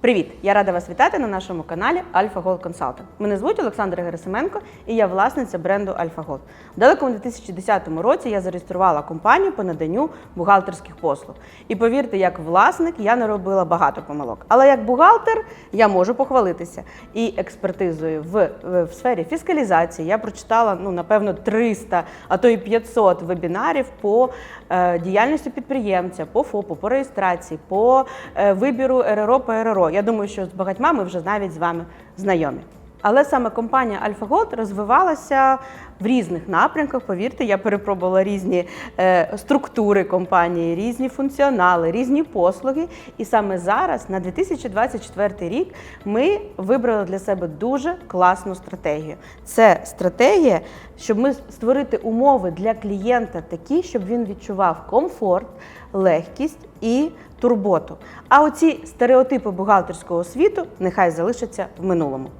Привіт! Я рада вас вітати на нашому каналі Alpha Gold Consulting. Мене звуть Олександра Герасименко і я власниця бренду Gold. В далекому 2010 році я зареєструвала компанію по наданню бухгалтерських послуг. І повірте, як власник я не робила багато помилок. Але як бухгалтер я можу похвалитися. І експертизою в, в, в сфері фіскалізації я прочитала ну напевно 300, а то й 500 вебінарів по е, діяльності підприємця, по ФОПу, по реєстрації, по е, вибіру РРО по РРО. Я думаю, що з багатьма ми вже навіть з вами знайомі. Але саме компанія AlphaGold розвивалася в різних напрямках. Повірте, я перепробувала різні е, структури компанії, різні функціонали, різні послуги. І саме зараз, на 2024 рік, ми вибрали для себе дуже класну стратегію. Це стратегія, щоб ми створити умови для клієнта такі, щоб він відчував комфорт, легкість і турботу. А оці стереотипи бухгалтерського світу нехай залишаться в минулому.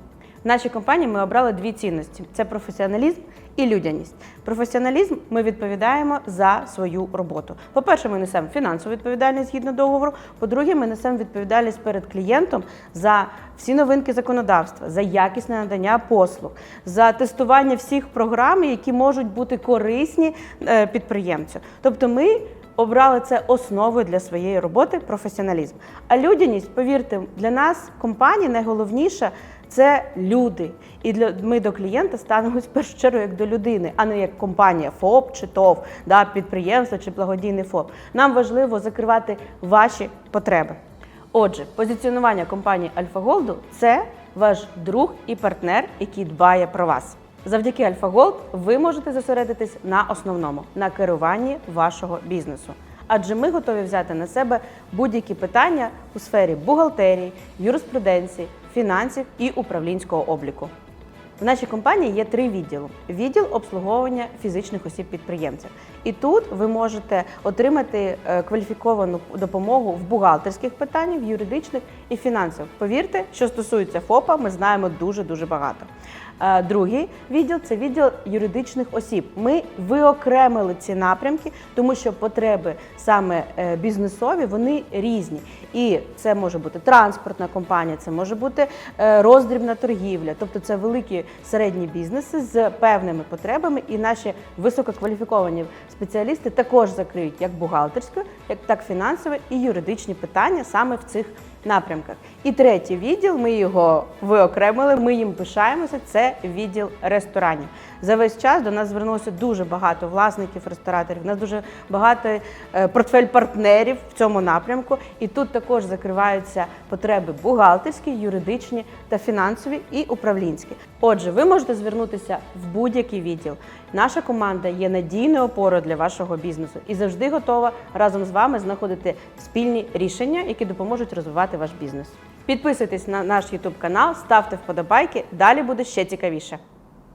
В нашій компанії ми обрали дві цінності: це професіоналізм і людяність. Професіоналізм ми відповідаємо за свою роботу. По-перше, ми несемо фінансову відповідальність згідно договору. По-друге, ми несемо відповідальність перед клієнтом за всі новинки законодавства, за якісне надання послуг, за тестування всіх програм, які можуть бути корисні е, підприємцю. Тобто, ми обрали це основою для своєї роботи професіоналізм. А людяність, повірте, для нас компанії найголовніше це люди. І для ми до клієнта ставимось в першу чергу як до людини, а не як компанія ФОП чи ТОВ, да, підприємство чи благодійний ФОП. Нам важливо закривати ваші потреби. Отже, позиціонування компанії Альфа Голду це ваш друг і партнер, який дбає про вас. Завдяки Альфа Голд ви можете зосередитись на основному на керуванні вашого бізнесу. Адже ми готові взяти на себе будь-які питання у сфері бухгалтерії, юриспруденції, фінансів і управлінського обліку. В нашій компанії є три відділи: відділ обслуговування фізичних осіб підприємців. І тут ви можете отримати е, кваліфіковану допомогу в бухгалтерських питаннях, юридичних і фінансових. Повірте, що стосується ФОПа, ми знаємо дуже дуже багато. Е, Другий відділ це відділ юридичних осіб. Ми виокремили ці напрямки, тому що потреби саме е, бізнесові вони різні. І це може бути транспортна компанія, це може бути роздрібна торгівля, тобто це великі середні бізнеси з певними потребами, і наші висококваліфіковані спеціалісти також закриють як бухгалтерську, як так фінансові і юридичні питання саме в цих напрямках. І третій відділ, ми його виокремили, ми їм пишаємося. Це відділ ресторанів. За весь час до нас звернулося дуже багато власників рестораторів. У нас дуже багато е, портфель партнерів в цьому напрямку. І тут також закриваються потреби бухгалтерські, юридичні та фінансові і управлінські. Отже, ви можете звернутися в будь-який відділ. Наша команда є надійною опорою для вашого бізнесу і завжди готова разом з вами знаходити спільні рішення, які допоможуть розвивати ваш бізнес. Підписуйтесь на наш YouTube канал, ставте вподобайки. Далі буде ще цікавіше.